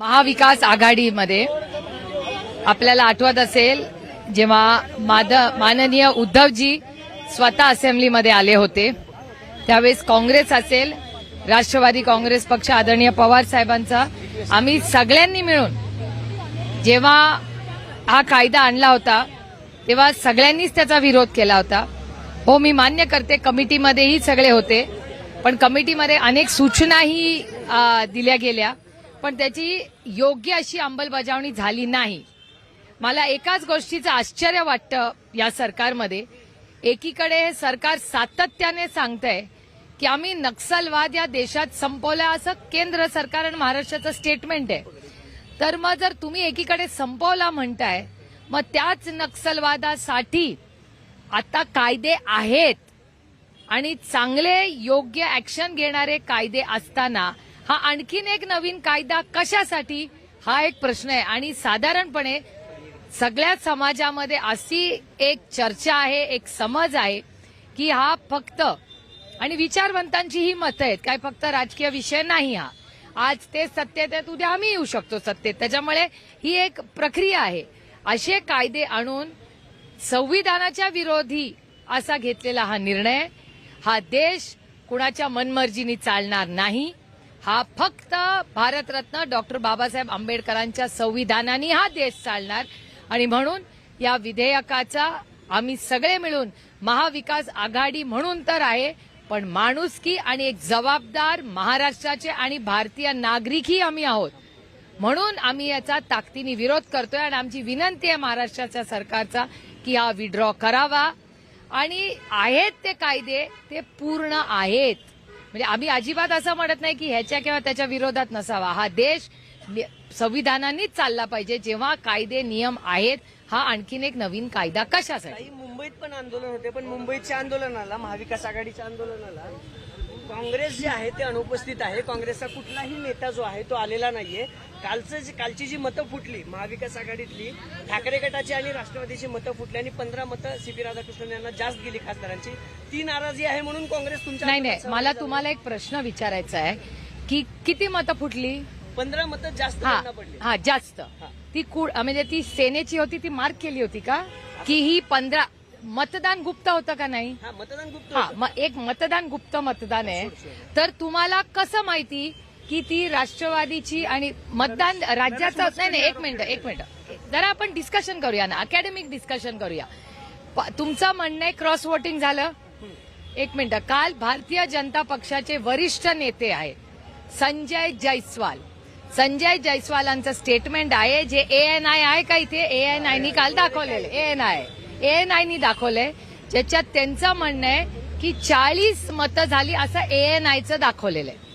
महाविकास आघाडीमध्ये आपल्याला आठवत असेल जेव्हा माद माननीय उद्धवजी स्वतः असेंब्लीमध्ये आले होते त्यावेळेस काँग्रेस असेल राष्ट्रवादी काँग्रेस पक्ष आदरणीय पवार साहेबांचा आम्ही सगळ्यांनी मिळून जेव्हा हा कायदा आणला होता तेव्हा सगळ्यांनीच त्याचा विरोध केला होता. हो मी मान्य करते कमिटीमध्येही सगळे होते पण कमिटीमध्ये अनेक सूचनाही दिल्या गेल्या. पण त्याची योग्य अशी अंमलबजावणी झाली नाही. मला एकाच गोष्टीचं आश्चर्य वाटतं या सरकारमध्ये. एकीकडे हे सरकार सातत्याने सांगतंय की आम्ही नक्षलवाद या देशात संपवला असं केंद्र सरकार आणि महाराष्ट्राचं स्टेटमेंट आहे. तर मग जर तुम्ही एकीकडे संपवला म्हणताय मग त्याच नक्षलवादासाठी आता कायदे आहेत. आणि चांगले योग्य ऍक्शन घेणारे कायदे असताना हा आणखीन एक नवीन कायदा कशासाठी? हा एक प्रश्न आहे. आणि साधारणपणे सगळ्या समाजामध्ये अशी एक चर्चा आहे एक समज आहे की हा फक्त आणि विचारवंतांची ही मतं आहेत काय फक्त राजकीय विषय नाही हा. आज ते सत्तेत आहेत उद्या आम्ही येऊ शकतो सत्तेत. त्याच्यामुळे ही एक प्रक्रिया आहे. असे कायदे आणून संविधानाच्या विरोधी असा घेतलेला हा निर्णय हा देश कुणाच्या मनमर्जीनी चालणार नाही हा फक्त भारतरत्न डॉक्टर बाबासाहेब आंबेडकरांच्या संविधानाने हा देश चालणार. आणि म्हणून या विधेयकाचा आम्ही सगळे मिळून महाविकास आघाडी म्हणून तर आहे पण माणुसकी आणि एक जबाबदार महाराष्ट्राचे आणि भारतीय नागरिकही आम्ही आहोत. म्हणून आम्ही याचा ताकदीने विरोध करतोय आणि आमची विनंती आहे महाराष्ट्राच्या सरकारचा की हा विड्रॉ करावा. आणि आहेत ते कायदे ते पूर्ण आहेत. म्हणजे आम्ही अजिबात असं म्हणत नाही की ह्याच्या किंवा त्याच्या विरोधात नसावा. हा देश नि- संविधानानेच चालला पाहिजे. जेव्हा कायदे नियम आहेत हा आणखीन एक नवीन कायदा कशासाठी? मुंबईत पण आंदोलन होते पण मुंबईच्या आंदोलनाला महाविकास आघाडीच्या आंदोलनाला काँग्रेस जे आहे ते अनुपस्थित आहे. काँग्रेसचा कुठलाही नेता जो आहे तो आलेला नाहीये. कालचं जे- कालची जी मतं फुटली महाविकास आघाडीतली ठाकरे गटाची आणि राष्ट्रवादीची मतं फुटली आणि पंधरा मतं सीपी राधाकृष्णन यांना जास्त गेली खासदारांची ती नाराजी आहे म्हणून काँग्रेस तुमच्या नाही नाही मला तुम्हाला एक प्रश्न विचारायचा आहे की किती मतं फुटली? पंधरा मतं जास्त पडली. हा जास्त. ती म्हणजे ती सेनेची होती ती मार्क केली होती का? की ही पंधरा मतदान गुप्त होतं का नाही? हा मतदान गुप्त हा होतं. मग एक मतदान गुप्त मतदान आहे. तर तुम्हाला कसं माहिती की ती राष्ट्रवादीची आणि मतदान राज्याचं नाही नाही एक मिनिट एक मिनिट. जरा आपण डिस्कशन करूया ना अकॅडमिक डिस्कशन करूया. प- तुमचं म्हणणं आहे क्रॉस वोटिंग झालं? एक मिनिट. काल भारतीय जनता पक्षाचे वरिष्ठ नेते आहेत. संजय जयस्वाल संजय जयस्वालांचं स्टेटमेंट आहे जे ए एन आय आहे का इथे? ए एन आयनी काल दाखवलेलं. A N I A N आयनी दाखवलंय ज्याच्यात त्यांचं म्हणणं आहे की चाळीस मतं झाली असं ए एन आयचं दाखवलेलं आहे.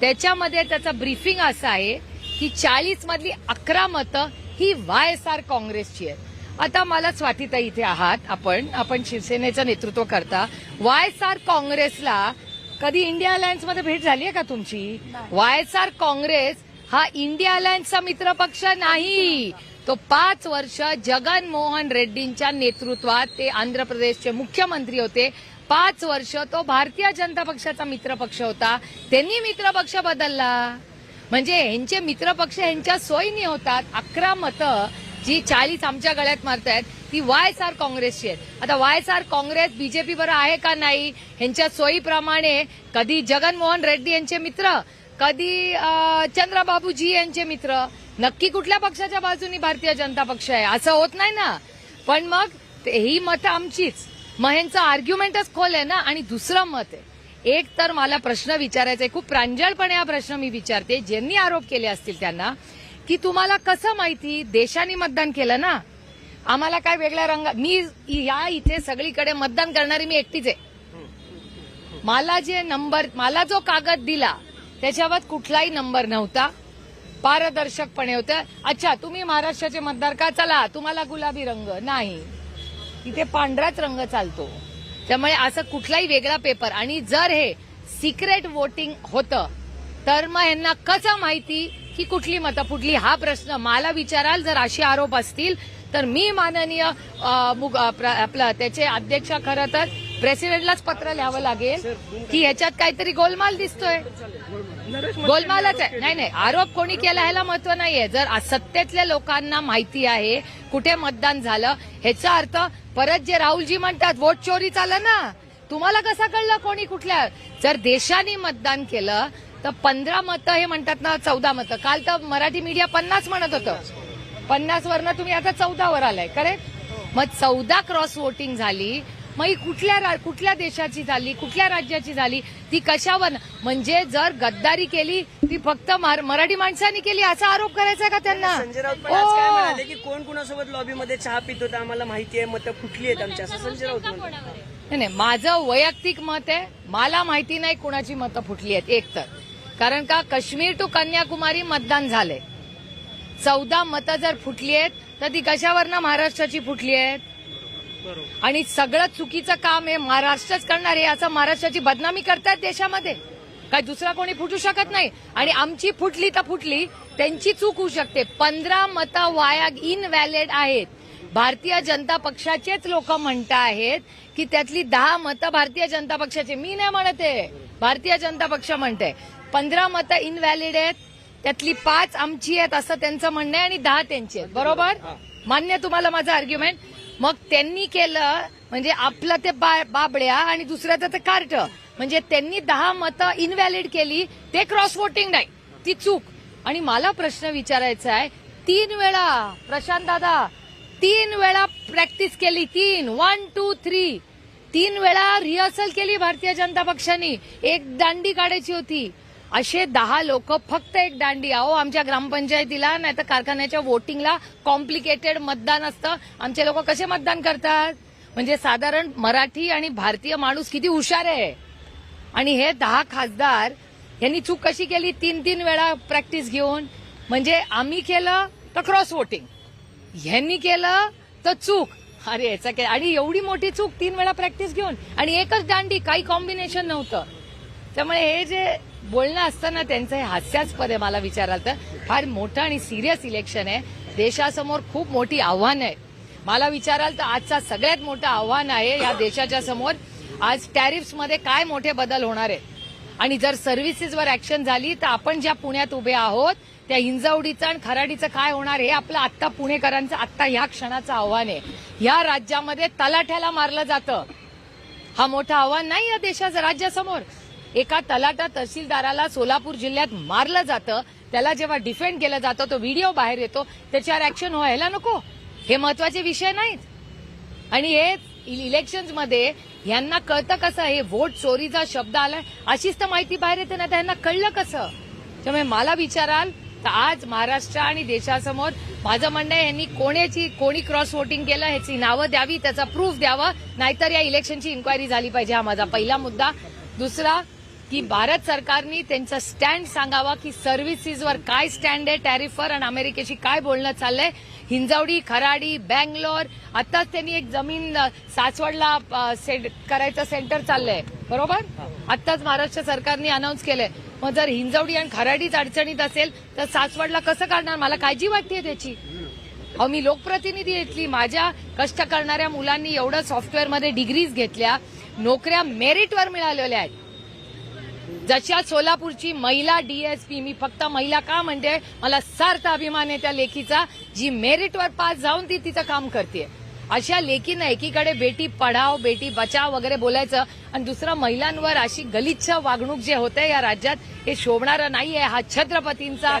त्याच्यामध्ये त्याचं ब्रीफिंग असं आहे की चाळीस मधली अकरा मतं ही वाय एस आर काँग्रेसची आहेत. आता मला स्वातीताई इथे आहात आपण आपण शिवसेनेचं नेतृत्व करता. वाय एस आर काँग्रेसला कधी इंडिया अलायन्समध्ये भेट झाली आहे का तुमची? वाय एस आर काँग्रेस हा इंडिया अलायन्सचा मित्रपक्ष नाही. तो पाच वर्ष जगन मोहन रेड्डींच्या नेतृत्वात ते आंध्र प्रदेशचे मुख्यमंत्री होते. पाच वर्ष तो भारतीय जनता पक्षाचा मित्रपक्ष होता. त्यांनी मित्रपक्ष बदलला. म्हणजे ह्यांचे मित्रपक्ष ह्यांच्या सोयीने होतात. अकरा मतं जी चाळीस आमच्या गळ्यात मारतायत ती वाय एस आर काँग्रेसची आहेत. आता Y S R Congress BJP बरं आहे का नाही ह्यांच्या सोयीप्रमाणे कधी जगनमोहन रेड्डी यांचे मित्र कधी चंद्रबाबूजी यांचे मित्र नक्की कुठल्या पक्षाच्या बाजूनी भारतीय जनता पक्ष आहे? असं होत नाही ना. पण मग ते- ही मतं आमचीच. मग ह्यांचं आर्ग्युमेंटच खोल आहे ना? आणि दुसरं मत आहे. एक तर मला प्रश्न विचारायचा आहे. खूप प्रांजळपणे हा प्रश्न मी विचारते. ज्यांनी आरोप केले असतील त्यांना की तुम्हाला कसं माहिती? देशाने मतदान केलं ना? आम्हाला काय वेगळ्या रंगा मी या इथे सगळीकडे मतदान करणारी मी एकटीच आहे. मला जे नंबर मला जो कागद दिला त्याच्यावर कुठलाही नंबर नव्हता. पारदर्शकपणे होतं अच्छा तुम्ही महाराष्ट्राचे मतदार का? चला तुम्हाला गुलाबी रंग. नाही. इथे पांढराच रंग चालतो. त्यामुळे असं कुठलाही वेगळा पेपर. आणि जर हे सिक्रेट वोटिंग होतं तर मग यांना कसं माहिती की कुठली मतं फुटली? हा प्रश्न मला विचाराल. जर असे आरोप असतील तर मी माननीय मुग- प्र- आपलं त्याचे अध्यक्ष खरं तर प्रेसिडेंटलाच पत्र लिहावं लागेल की ह्याच्यात काहीतरी गोलमाल दिसतोय. गोलमालच आहे. नाही नाही आरोप कोणी केला ह्याला महत्त्व नाहीये. जर सत्तेतल्या लोकांना माहिती आहे कुठे मतदान झालं ह्याचा अर्थ परत जे राहुलजी म्हणतात वोट चोरी चाललं ना. तुम्हाला कसं कळलं कोणी कुठल्या? जर देशाने मतदान केलं तर पंधरा मतं हे म्हणतात ना चौदा मतं. काल तर मराठी मीडिया पन्नास म्हणत होतं. पन्नास वरनं तुम्ही आता चौदावर आलाय करेक्ट मग चौदा क्रॉस वोटिंग झाली मग ही कुठल्या कुठल्या देशाची झाली कुठल्या राज्याची झाली ती कशावर? म्हणजे जर गद्दारी केली ती फक्त मार- मराठी माणसांनी केली असा आरोप करायचा का त्यांना? संजय राऊत पण आज काय ओ. म्हणाले की कोण कुणासोबत लॉबीमध्ये चहा पित होता आम्हाला माहिती आहे मतं फुटली आहेत आमची असं संजय राऊत म्हणतात. नाही नाही माझं वैयक्तिक मत आहे मला माहिती नाही कुणाची मतं फुटली आहेत एक तर. कारण का काश्मीर टू कन्याकुमारी मतदान झाले चौदा मतं जर फुटली आहेत तर ती कशावरनं महाराष्ट्राची फुटली आहेत? आणि सगळं चुकीचं काम हे महाराष्ट्रच करणार आहे असं महाराष्ट्राची बदनामी करतायत देशामध्ये. काय दुसरा कोणी फुटू शकत नाही. आणि आमची फुटली तर फुटली त्यांची चूक होऊ शकते. पंधरा मतं वाया इनव्हॅलिड आहेत. भारतीय जनता पक्षाचेच लोक म्हणत आहेत की त्यातली दहा मतं भारतीय जनता पक्षाचे. मी नाही म्हणत आहे. भारतीय जनता पक्ष म्हणते पंधरा मतं इनव्हॅलिड आहेत. त्यातली पाच आमची आहेत असं त्यांचं म्हणणं आहे आणि दहा त्यांची आहेत. बरोबर? मान्य तुम्हाला माझं आर्ग्युमेंट मग त्यांनी केलं म्हणजे आपलं ते बा- बाबड्या आणि दुसऱ्याचं ते कार्ट. म्हणजे त्यांनी दहा मतं इनव्हॅलिड केली. ते क्रॉस वोटिंग नाही. ती चूक. आणि मला प्रश्न विचारायचा आहे. तीन वेळा प्रशांत दादा तीन वेळा प्रॅक्टिस केली. तीन. वन टू थ्री तीन वेळा रिहर्सल केली भारतीय जनता पक्षाने. एक दांडी काढायची होती. असे दहा लोक फक्त एक दांडी अहो आमच्या ग्रामपंचायतीला नाही तर कारखान्याच्या वोटिंगला कॉम्प्लिकेटेड मतदान असतं. आमचे लोक कसे मतदान करतात? म्हणजे साधारण मराठी आणि भारतीय माणूस किती हुशार आहे? आणि हे दहा खासदार यांनी चूक कशी केली? तीन तीन वेळा प्रॅक्टिस घेऊन. म्हणजे आम्ही केलं तर क्रॉस वोटिंग ह्यांनी केलं तर चूक. अरे याचा काय आणि एवढी मोठी चूक तीन वेळा प्रॅक्टिस घेऊन. आणि एकच दांडी काही कॉम्बिनेशन नव्हतं. त्यामुळे हे जे बोलणं असतं ना त्यांचं हे हास्यास्पद आहे मला विचाराल तर. फार मोठं आणि सिरियस इलेक्शन आहे. देशासमोर खूप मोठी आव्हानं आहे. मला विचाराल तर आजचा सगळ्यात मोठं आव्हान आहे या देशाच्या समोर. आज टॅरिफ्समध्ये काय मोठे बदल होणार आहेत? आणि जर सर्व्हिसेसवर ऍक्शन झाली तर आपण ज्या पुण्यात उभे आहोत त्या हिंजवडीचं आणि खराडीचं काय होणार हे आपलं आत्ता पुणेकरांचं आत्ता ह्या क्षणाचं आव्हान आहे. ह्या राज्यामध्ये तलाठ्याला मारलं जातं. हा मोठं आव्हान नाही या देशाचं राज्यासमोर. एका तलाटा तहसीलदाराला सोलापूर जिल्ह्यात मारलं जातं. त्याला जेव्हा डिफेंड केलं जातं तो व्हिडिओ बाहेर येतो. त्याच्यावर ऍक्शन व्हायला नको. हे महत्त्वाचे विषय नाहीत. आणि हे इलेक्शन्समध्ये यांना कळतं कसं हे वोट चोरीचा शब्द आलाय? अशीच तर माहिती बाहेर येते ना त्यांना कळलं कसं? त्यामुळे मला विचाराल तर आज महाराष्ट्र आणि देशासमोर माझं म्हणणं आहे यांनी कोणाची कोणी क्रॉस वोटिंग केलं ह्याची नावं द्यावी त्याचा प्रूफ द्यावं नाहीतर या इलेक्शनची इन्क्वायरी झाली पाहिजे. हा माझा पहिला मुद्दा. दुसरा की भारत सरकारनी त्यांचा स्टँड सांगावा की सर्व्हिसेसवर काय स्टँड आहे टॅरिफवर आणि अमेरिकेशी काय बोलणं चाललंय. हिंजवडी खराडी बँगलोर आताच त्यांनी एक जमीन सासवडला करायचं सेंटर चाललंय. बरोबर? आताच महाराष्ट्र सरकारने अनाऊन्स केलंय. मग जर हिंजवडी आणि खराडीच अडचणीत असेल तर सासवडला कसं काढणार मला काळजी वाटते त्याची. अहो मी लोकप्रतिनिधी घेतली माझ्या कष्ट करणाऱ्या मुलांनी एवढं सॉफ्टवेअरमध्ये डिग्रीज घेतल्या. नोकऱ्या मेरिटवर मिळालेल्या आहेत. जशा सोलापूरची महिला डीएसपी मी फक्त महिला का म्हणते? मला सार्थ अभिमान आहे त्या लेखीचा. जी मेरिटवर पास जाऊन ती तिचं काम करते अशा लेखीनं एकीकडे बेटी पढाव बेटी बचाव वगैरे बोलायचं आणि दुसरं महिलांवर अशी गलिच्छ वागणूक जे होते या राज्यात हे शोभणारं नाहीये. हा छत्रपतींचा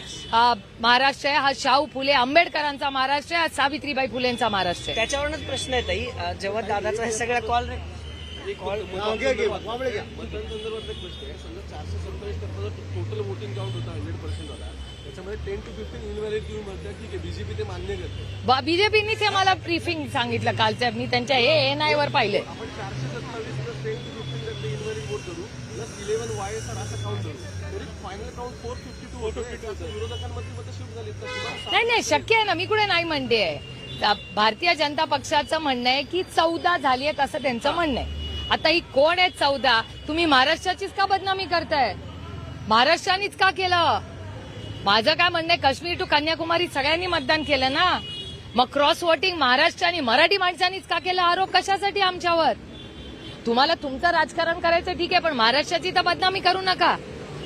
महाराष्ट्र आहे हा शाहू फुले आंबेडकरांचा महाराष्ट्र आहे हा सावित्रीबाई फुलेंचा महाराष्ट्र आहे. त्याच्यावरूनच प्रश्न आहे ताई जेव्हा दादाचा हे सगळा कॉल मतदानसंदर्भातला प्रश्न आहे समजा चारशे सत्तावीस टक्के टोटल वोटिंग काउंट होता हंड्रेड पर्सेंट होता. त्याच्यामध्ये टेन टू फिफ्टीन इनव्हॅलिड तुम्ही म्हणता ठीक आहे. बीजेपी ते मान्य करते. बीजेपीनीच हे मला ब्रीफिंग सांगितलं कालच्या. मी त्यांच्या हे एन आय वर पाहिले. आपण चारशे सत्तावीस प्लस टेन टू फिफ्टीन टक्के इनव्हॅलिड वोट करू plus eleven Y S R असं काउंट करू तरी final count four fifty two vote होतं. विरोधकांमध्ये मतं शिफ्ट झाली तर तुम्हाला नाही नाही शक्य आहे ना. मी कुठे नाही म्हणते भारतीय जनता पक्षाचं म्हणणं आहे की चौदा झाली आहेत असं त्यांचं म्हणणं आहे. आता ही कोण आहेत चौदा? तुम्ही महाराष्ट्राचीच का बदनामी करताय? महाराष्ट्रानेच का केलं? माझं काय म्हणणं आहे काश्मीर टू कन्याकुमारी सगळ्यांनी मतदान केलं ना? मग क्रॉस वोटिंग महाराष्ट्र आणि मराठी माणसांनीच का केलं आरोप? कशासाठी आमच्यावर? तुम्हाला तुमचं राजकारण करायचं ठीक आहे पण महाराष्ट्राची तर बदनामी करू नका.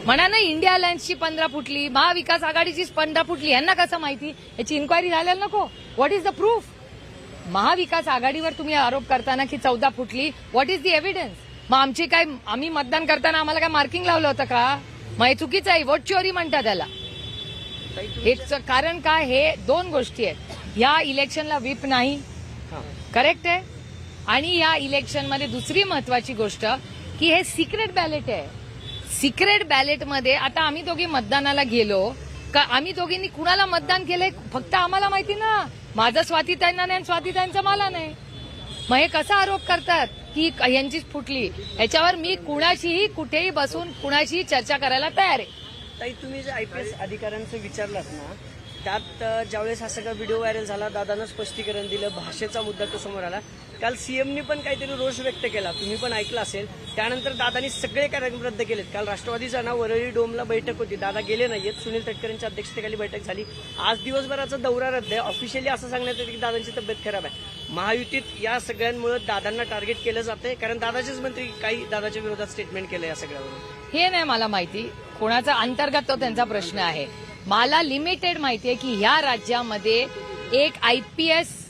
म्हणा ना इंडिया अलायन्सची पंधरा फुटली महाविकास आघाडीची पंधरा फुटली यांना कसं माहिती? याची इन्क्वायरी झालेला नको. What is the proof Mahavikas आघाडीवर तुम्ही आरोप करताना की चौदा फुटली व्हॉट इज द एव्हिडन्स मग आमची काय आम्ही मतदान करताना आम्हाला काय मार्किंग लावलं होतं का? मग हे चुकीचं आहे वोट चोरी म्हणतात त्याला. हेच कारण काय हे दोन गोष्टी आहेत. या इलेक्शनला व्हीप नाही. हा. करेक्ट आहे? आणि या इलेक्शनमध्ये दुसरी महत्वाची गोष्ट की हे सिक्रेट बॅलेट आहे. सिक्रेट बॅलेटमध्ये आता आम्ही दोघी मतदानाला गेलो. का आम्ही दोघींनी कुणाला मतदान केलंय? फक्त आम्हाला माहिती ना. माझं स्वातीताईंना नाही आणि स्वातीताईंचं मला नाही. मग हे कसा आरोप करतात? ही यांचीच फुटली. याच्यावर मी कुणाशीही कुठेही बसून कुणाशीही चर्चा करायला तयार आहे. ताई तुम्ही जे आयपीएस अधिकाऱ्यांचं विचारलात ना त्यात ज्यावेळेस हा सगळा व्हिडिओ व्हायरल झाला दादानं स्पष्टीकरण दिलं भाषेचा मुद्दा तो समोर आला काल सीएमनी पण काहीतरी रोष व्यक्त केला. तुम्ही पण ऐकलं असेल. त्यानंतर दादानी सगळे कार्यक्रम रद्द केलेत. काल राष्ट्रवादीचा ना वरळी डोमला बैठक होती. दादा गेले नाहीयेत. सुनील तटकरेंच्या अध्यक्षतेखाली बैठक झाली. आज दिवसभराचा दौरा रद्द आहे. ऑफिशियली असं सांगण्यात येतं की दादांची तब्येत खराब आहे. महायुतीत या सगळ्यांमुळे दादांना टार्गेट केलं जातंय. कारण दादाचेच मंत्री काही दादाच्या विरोधात स्टेटमेंट केलं या सगळ्यावरून. हे नाही मला माहिती. कोणाचा अंतर्गत तो त्यांचा प्रश्न आहे. मला लिमिटेड माहिती आहे की ह्या राज्यामध्ये एक आयपीएस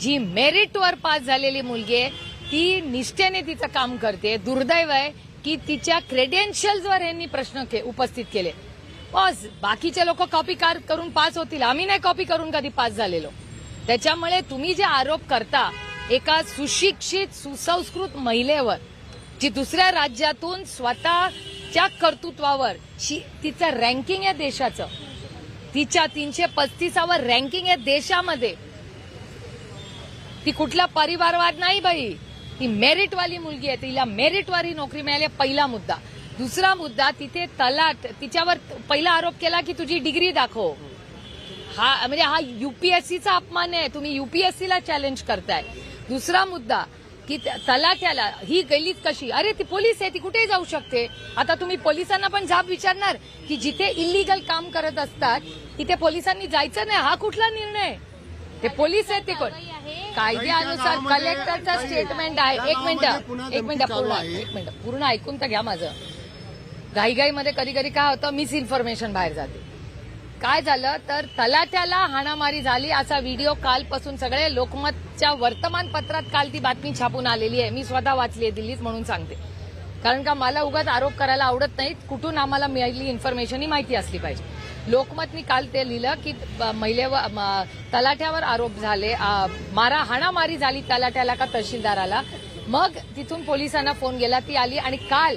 जी मेरिटवर पास झालेली मुलगी आहे ती निष्ठेने तिचं काम करते. दुर्दैव आहे की तिच्या क्रेडेन्शियल्सवर यांनी प्रश्न के- उपस्थित केले. बस बाकीचे लोक कॉपी कार करून पास होतील. आम्ही नाही कॉपी करून कधी पास झालेलो. त्याच्यामुळे तुम्ही जे आरोप करता एका सुशिक्षित सुसंस्कृत महिलेवर जी दुसऱ्या राज्यातून स्वतःच्या कर्तृत्वावर तिचं रँकिंग आहे देशाचं. तिच्या तीनशे पस्तीसावर रँकिंग आहे देशामध्ये. ती कुठला परिवारवाद नाही बाई. ती मेरिटवाली मुलगी आहे तिला मेरिटवाली नोकरी मिळाली पहिला मुद्दा. दुसरा मुद्दा तिथे तलाट तिच्यावर पहिला आरोप केला की तुझी डिग्री दाखव. हा म्हणजे हा युपीएससीचा अपमान आहे तुम्ही युपीएससीला चॅलेंज करताय. दुसरा मुद्दा की त्या- तलाट्याला ही गल्लीत कशी? अरे ती पोलीस आहे ती कुठेही जाऊ शकते. आता तुम्ही पोलिसांना पण जाब विचारणार की जिथे इलिगल काम करत असतात तिथे पोलिसांनी जायचं नाही हा कुठला निर्णय? ते पोलीस आहेत ते कोण कायद्यानुसार कलेक्टरचा स्टेटमेंट आहे. एक मिनिट. एक मिनिट पूर्ण एक मिनिट. पूर्ण ऐकून तर घ्या माझं. घाईघाईमध्ये कधी कधी काय होतं मिस इन्फॉर्मेशन बाहेर जाते. काय झालं? तर तलाट्याला हाणामारी झाली असा व्हिडिओ कालपासून सगळे लोकमतच्या वर्तमानपत्रात काल ती बातमी छापून आलेली आहे. मी स्वतः वाचली आहे दिल्लीत म्हणून सांगते. कारण का मला उगाच आरोप करायला आवडत नाहीत. कुठून आम्हाला मिळाली इन्फॉर्मेशन ही माहिती असली पाहिजे. लोकमतनी काल ते लिहिलं की महिलेवर म- आरोप झाले. मारा हाणामारी झाली तलाठ्याला का तहसीलदाराला? मग तिथून पोलिसांना फोन गेला ती आली आणि काल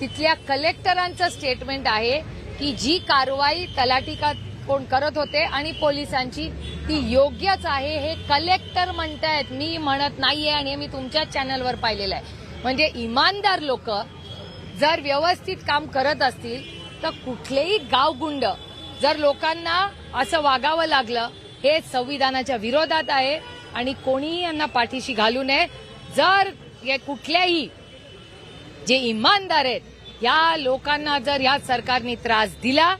तिथल्या कलेक्टरांचं स्टेटमेंट आहे की जी कारवाई तलाठी का कोण करत होते आणि पोलिसांची ती योग्यच आहे हे कलेक्टर म्हणतायत. मी म्हणत नाहीये आणि हे मी तुमच्याच चॅनलवर पाहिलेलं आहे. म्हणजे इमानदार लोक जर व्यवस्थित काम करत असतील तर कुठलेही गावगुंड. जर लोकांना असं वागावं लागलं हे संविधानाच्या विरोधात आहे आणि कोणीही यांना पाठीशी घालू नये. जर हे कुठल्याही जे इमानदार आहेत या लोकांना जर या सरकारने त्रास दिला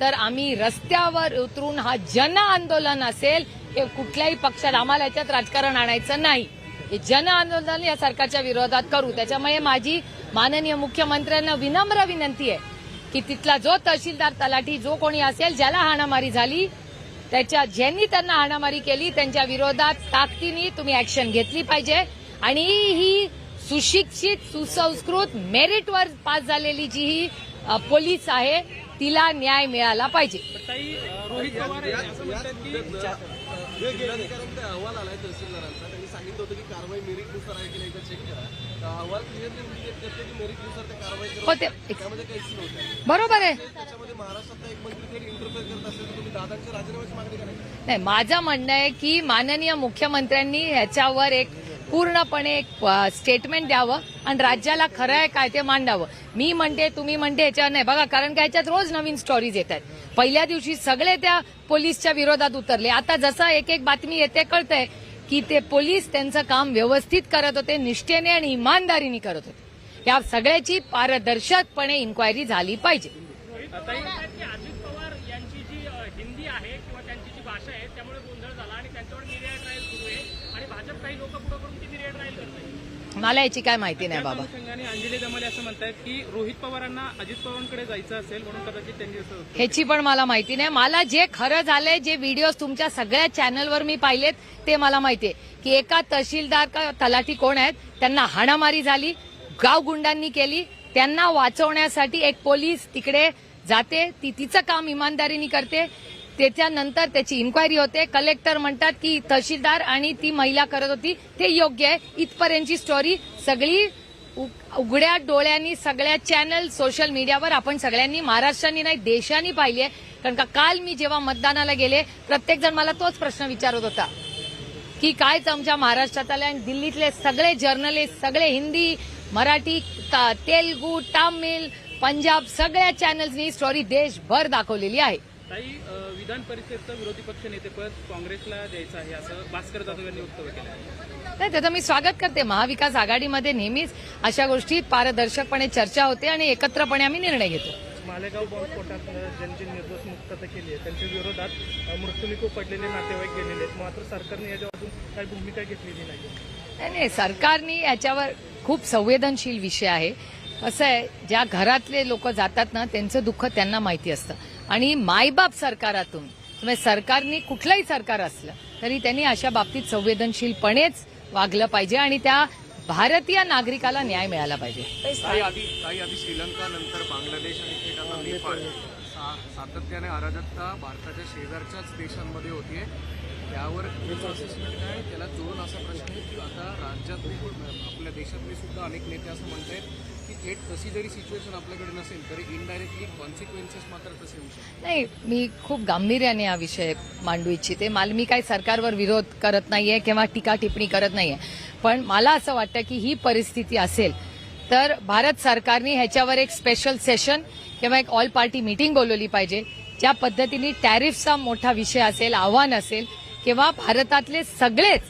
तर आम्ही रस्त्यावर उतरून हा जन आंदोलन असेल हे कुठल्याही पक्षात आम्हाला याच्यात राजकारण आणायचं नाही. हे जन आंदोलन या सरकारच्या विरोधात करू. त्याच्यामुळे माझी माननीय मुख्यमंत्र्यांना विनम्र विनंती आहे. की तिथला जो तहसीलदार तलाठी जो कोणी असेल ज्याला हाणामारी झाली त्याच्या ज्यांनी त्यांना हाणामारी केली त्यांच्या विरोधात ताकदीने तुम्ही ऍक्शन घेतली पाहिजे. आणि ही सुशिक्षित सुसंस्कृत मेरिटवर पास झालेली जी ही पोलीस आहे तिला न्याय मिळाला पाहिजे. रोहित पवार असं म्हणतात की जिल्हाधिकाऱ्यांचा अहवाल आलाय तहसीलदारांचा. त्यांनी सांगितलं होतं की कारवाई मेरिटनुसार आहे की नाही चेक करा. अहवाल कारवाई हो करत ते त्यामध्ये काहीच नव्हतं बरोबर आहे. त्याच्यामध्ये महाराष्ट्रातला एक मंत्री थेट इंटरफेअर करत असेल तर तुम्ही दादांच्या राजीनाम्याची मागणी करायची नाही माझं म्हणणं आहे की माननीय मुख्यमंत्र्यांनी ह्याच्यावर एक पूर्णपणे एक स्टेटमेंट द्यावं आणि राज्याला खरं आहे काय ते मांडावं. मी म्हणते तुम्ही म्हणते ह्याच्यावर नाही. बघा कारण का ह्याच्यात रोज नवीन स्टोरीज येत आहेत. पहिल्या दिवशी सगळे त्या पोलीसच्या विरोधात उतरले. आता जसं एक एक बातमी येते कळतंय. की ते पोलीस त्यांचं काम व्यवस्थित करत होते निष्ठेने आणि इमानदारीने करत होते. या सगळ्याची पारदर्शकपणे इन्क्वायरी झाली पाहिजे आता हे म्हणतात की अजित पवार यांची जी अ, हिंदी आहे किंवा त्यांची जी भाषा आहे त्यामुळे गोंधळ झाला आणि त्यांच्यावर निर्याय ट्रायल सुरू आहे आणि भाजप काही लोक पुढे करून ती निर्याय ट्रायल करत आहे मला याची काय माहिती नाही बाबा. अंजली दमाले असं म्हणतायत की रोहित पवारांना अजित पवारांकडे जायचं असेल म्हणून कदाचित त्यांनी असं ह्याची पण मला माहिती नाही. मला जे खरं झालंय जे व्हिडिओ तुमच्या सगळ्या चॅनलवर मी पाहिलेत ते मला माहितीये. की एका तहसीलदार का तलाठी कोण आहेत त्यांना हाणामारी झाली गाव गुंडांनी केली त्यांना वाचवण्यासाठी एक पोलीस तिकडे जाते ती तिचं काम इमानदारीने करते. त्याच्यानंतर त्याची इन्क्वायरी होते. कलेक्टर म्हणतात की तहसीलदार आणि ती महिला करत होती. ते योग्य आहे. इथपर्यंतची स्टोरी सगळी उघड्या डोळ्यांनी सगळ्या चॅनल सोशल मीडियावर आपण सगळ्यांनी महाराष्ट्राने नाही देशाने पाहिली आहे. कारण का काल मी जेव्हा मतदानाला गेले प्रत्येकजण मला तोच प्रश्न विचारत होता. की कायच आमच्या महाराष्ट्रात आलं आणि दिल्लीतले सगळे जर्नलिस्ट सगळे हिंदी मराठी तेलगू तामिळ पंजाब सगळ्या चॅनल्सनी स्टोरी देशभर दाखवलेली आहे. ताई अं, विधान परिषदचं विरोधी पक्ष नेतेपद काँग्रेसला द्यायचं आहे असं भास्कर जाधव यांनी वक्तव्य केलं आहे. नाही त्याचं मी स्वागत करते. महाविकास आघाडीमध्ये नेहमीच अशा गोष्टी पारदर्शकपणे चर्चा होते आणि एकत्रपणे आम्ही निर्णय घेतो. मालेगाव बॉम्बस्फोटात ज्यांची निर्दोष मुक्तता केली आहे त्यांच्या विरोधात मृत्यूमुखी पडलेले नातेवाईक गेलेले आहेत. मात्र सरकारने याच्यावर अजून काही भूमिका घेतलेली नाही. नाही नाही सरकारने याच्यावर खूप संवेदनशील विषय आहे. कसं आहे ज्या घरातले लोक जातात ना त्यांचं दुःख त्यांना माहिती असतं. आणि मायबाप सरकारातून म्हणजे सरकारने कुठलंही सरकार असलं तरी त्यांनी अशा बाबतीत संवेदनशीलपणेच वागलं पाहिजे आणि त्या भारतीय नागरिकाला न्याय मिळाला पाहिजे. काही काही आधी श्रीलंका नंतर बांगलादेश आणि नेपाळ. सातत्याने अराजकता भारताच्या शेजारच्याच देशांमध्ये होतीये. त्यावर असेसमेंट काय त्याला जोडून असा प्रश्न आहे की आता राज्यातले आपल्या देशातले सुद्धा अनेक नेते असं म्हणतायत की थेट तशी जरी सिच्युएशन आपल्याकडे नसेल तरी इनडायरेक्टली कॉन्सिक्वेन्सेस मात्र तसे होऊ शकतात. नाही मी खूप गांभीर्याने हा विषय मांडू इच्छिते. मला मी काही सरकारवर विरोध करत नाहीये किंवा टीका टिप्पणी करत नाहीये. पण मला असं वाटतं की ही परिस्थिती असेल तर भारत सरकारने ह्याच्यावर एक स्पेशल सेशन किंवा एक ऑल पार्टी मीटिंग बोलवली पाहिजे ज्या पद्धतीने टॅरिफचा मोठा विषय असेल आव्हान असेल किंवा भारतातले सगळेच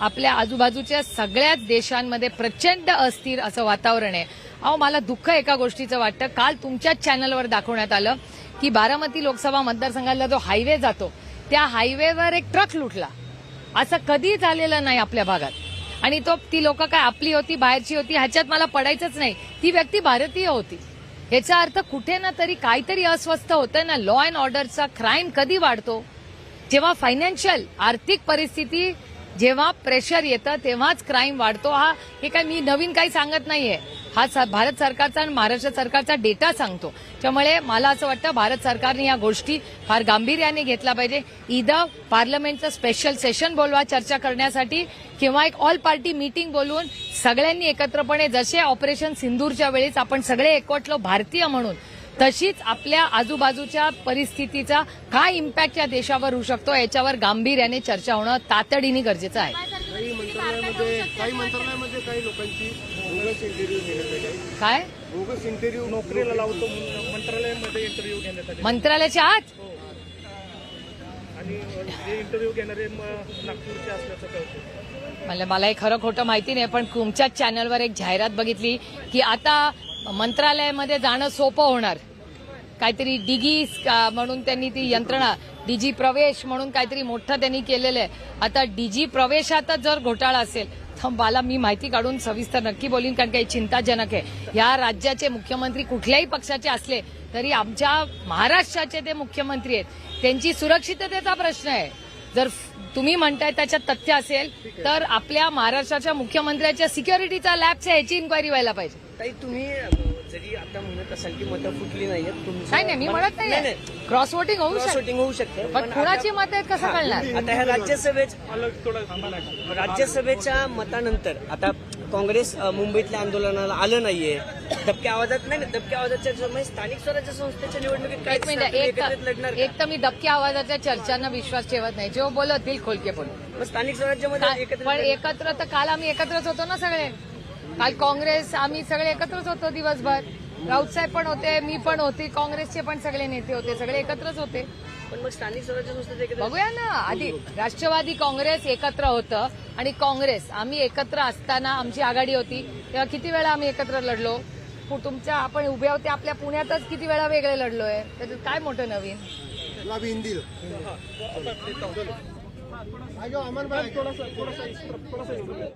आपल्या आजूबाजूच्या सगळ्याच देशांमध्ये प्रचंड अस्थिर असं वातावरण आहे. अहो मला दुःख एका गोष्टीचं वाटतं. काल तुमच्याच चॅनलवर दाखवण्यात आलं की बारामती लोकसभा मतदारसंघाला जो हायवे जातो त्या हायवेवर एक ट्रक लुटला. असं कधी झालेलं नाही आपल्या भागात. आणि तो ती लोक काय आपली होती बाहेरची होती ह्याच्यात मला पडायचंच नाही. ती व्यक्ती भारतीय होती. ह्याचा अर्थ कुठे ना तरी काहीतरी अस्वस्थ होतं ना. लॉ अँड ऑर्डरचा क्राईम कधी वाढतो? जेव्हा फायनान्शियल आर्थिक परिस्थिती जेव्हा प्रेशर येतं तेव्हाच क्राईम वाढतो. हा हे काय मी नवीन काही सांगत नाहीये. हा स- भारत सरकारचा आणि महाराष्ट्र सरकारचा डेटा सांगतो. त्यामुळे मला असं वाटतं भारत सरकारने या गोष्टी फार गांभीर्याने घेतला पाहिजे. इथं पार्लमेंटचं स्पेशल सेशन बोलवा चर्चा करण्यासाठी किंवा एक ऑल पार्टी मीटिंग बोलवून सगळ्यांनी एकत्रपणे जसे ऑपरेशन सिंदूरच्या वेळेस आपण सगळे एकवटलो भारतीय म्हणून तशीच आपल्या आजूबाजूच्या परिस्थितीचा काय इम्पॅक्ट या देशावर होऊ शकतो याच्यावर गांभीर्याने चर्चा होणं तातडीने गरजेचं आहे. काही मंत्रालयामध्ये काही लोकांची बोगस इंटरव्ह्यू घेण्यात आली. काय? बोगस इंटरव्ह्यू नोकरीला लावतो म्हणून मंत्रालयामध्ये इंटरव्ह्यू घेण्यात आले मंत्रालयाच्या आत? आणि अ, जे इंटरव्ह्यू घेणारे म, नागपूरचे असल्याचं कळतं. मला मला हे खरं खोटं माहिती नाही पण तुमच्याच चॅनलवर एक जाहिरात बघितली की आता मंत्रालयामध्ये जाणं सोपं होणार. काहीतरी डिगी अं, म्हणून त्यांनी ती यंत्रणा डीजी प्रवेश म्हणून काहीतरी मोठं त्यांनी केलेलं आहे. आता डीजी प्रवेशातच जर घोटाळा असेल मला मी माहिती काढून सविस्तर नक्की बोलीन कारण काही चिंताजनक आहे. या राज्याचे मुख्यमंत्री कुठल्याही पक्षाचे असले तरी आमच्या महाराष्ट्राचे ते मुख्यमंत्री आहेत. त्यांची सुरक्षिततेचा प्रश्न आहे. जर तुम्ही म्हणताय त्याच्यात तथ्य असेल तर आपल्या महाराष्ट्राच्या मुख्यमंत्र्याच्या सिक्युरिटीचा लॅबच्या ह्याची इन्क्वायरी व्हायला पाहिजे. तुम्ही जरी आता म्हणत असाल की मतं फुटली नाहीयेत तुमचं नाही नाही मी म्हणत नाही क्रॉस वोटिंग होऊ शकते. शूटिंग होऊ शकतं पण कुणाची मत आहेत कसं कळणार? आता ह्या राज्यसभेच अलग थोडं राज्यसभेच्या मतानंतर आता काँग्रेस अ, मुंबईतल्या आंदोलनाला आलं नाहीये. दबक्या आवाजात नाही नाही, दबक्या आवाजाच्या म्हणजे स्थानिक स्वराज्य संस्थेच्या निवडणुकीत काय एक मिनिट एक लढणार तर का? एक तर मी दबक्या आवाजाच्या चर्चांना विश्वास ठेवत नाही. जेव्हा बोलत दिल खोलके बोल मग स्थानिक स्वराज्यामध्ये काय- एकत्र पण एकत्र तर काल आम्ही एकत्रच होतो ना सगळे. काल काँग्रेस आम्ही सगळे एकत्रच होतो दिवसभर राऊत साहेब पण होते मी पण होते काँग्रेसचे पण सगळे नेते होते सगळे एकत्रच होते पण मग स्थानिक स्वराज्य संस्थेत एकत्र बघूया ना आधी राष्ट्रवादी काँग्रेस एकत्र होतं आणि काँग्रेस आम्ही एकत्र असताना आमची आघाडी होती तेव्हा किती वेळा आम्ही एकत्र लढलो पु- तुमच्या आपण उभे होते आपल्या पुण्यातच किती वेळा वेगळे लढलोय त्याच्यात काय मोठं नवीन थोडासा